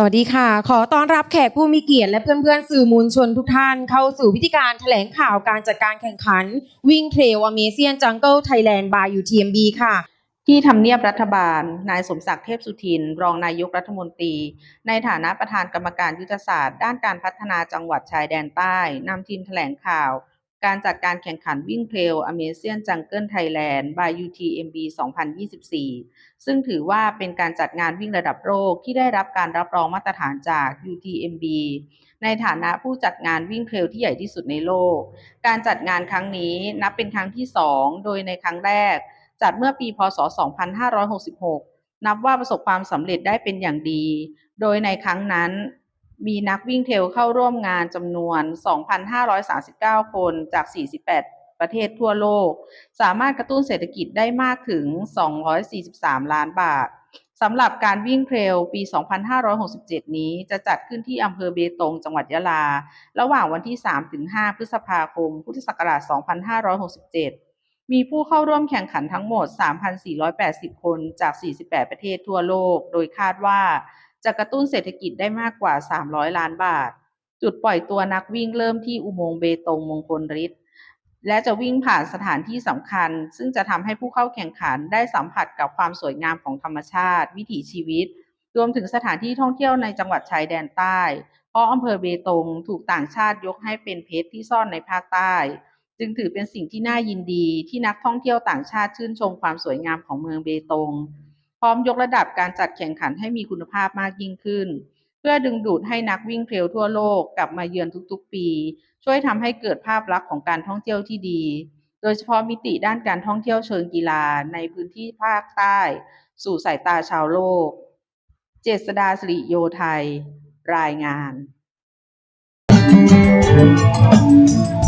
สวัสดีค่ะ ขอต้อนรับแขกผู้มีเกียรติและเพื่อนๆ สื่อมวลชนทุกท่านเข้าสู่พิธีการแถลงข่าวการจัดการแข่งขัน วิ่งเทรลอเมเซียนจังเกิลไทยแลนด์บาย UTMB ค่ะ ที่ทำเนียบรัฐบาล นายสมศักดิ์เทพสุทิน รองนายกรัฐมนตรี ในฐานะประธานกรรมการยุทธศาสตร์ ด้านการพัฒนาจังหวัดชายแดนใต้นำทีมแถลงข่าว การจัดการแข่งขันวิ่งเทรลอเมเซียนจังเกิลไทยแลนด์ by UTMB 2024 ซึ่งถือว่าเป็นการจัดงานวิ่งระดับโลกที่ได้รับการรับรองมาตรฐานจาก UTMB ในฐานะผู้จัดงานวิ่งเทรลที่ใหญ่ที่สุดในโลก การจัดงานครั้งนี้นับเป็นครั้งที่ 2 โดยในครั้งแรก จัดเมื่อปี พศ 2566 นับว่าประสบความสำเร็จได้เป็นอย่างดี โดยในครั้งนั้น มีนักวิ่งเทรลเข้าร่วมงานจำนวน 2,539 คนจาก 48 ประเทศทั่วโลก สามารถกระตุ้นเศรษฐกิจได้มากถึง 243 ล้านบาทสำหรับการวิ่งเทรลปี 2567 นี้จะจัดขึ้นที่อำเภอเบตง จังหวัดยะลา ระหว่างวันที่ 3-5 พฤษภาคม พุทธศักราช 2567 มีผู้เข้าร่วมแข่งขันทั้งหมด 3,480 คนจาก 48 ประเทศทั่วโลก โดยคาดว่า จะกระตุ้นเศรษฐกิจได้มากกว่า 300 ล้านบาท จุดปล่อยตัวนักวิ่งเริ่มที่อุโมงค์เบตงมงคลฤทธิ์และจะวิ่งผ่านสถานที่สำคัญ ซึ่งจะทำให้ผู้เข้าแข่งขันได้สัมผัสกับความสวยงามของธรรมชาติ วิถีชีวิต รวมถึงสถานที่ท่องเที่ยวในจังหวัดชายแดนใต้ เพราะอำเภอเบตงถูกต่างชาติยกให้เป็นเพชรที่ซ่อนในภาคใต้ จึงถือเป็นสิ่งที่น่ายินดีที่นักท่องเที่ยวต่างชาติชื่นชมความสวยงามของเมืองเบตง พร้อมยกระดับการจัดแข่งขันให้มีคุณภาพมากยิ่งขึ้น เพื่อดึงดูดให้นักวิ่งเทรลทั่วโลกกลับมาเยือนทุกๆ ปี ช่วยทำให้เกิดภาพลักษณ์ของการท่องเที่ยวที่ดี โดยเฉพาะมิติด้านการท่องเที่ยวเชิงกีฬาในพื้นที่ภาคใต้ สู่สายตาชาวโลก เจษดาสิริโยไทย รายงานข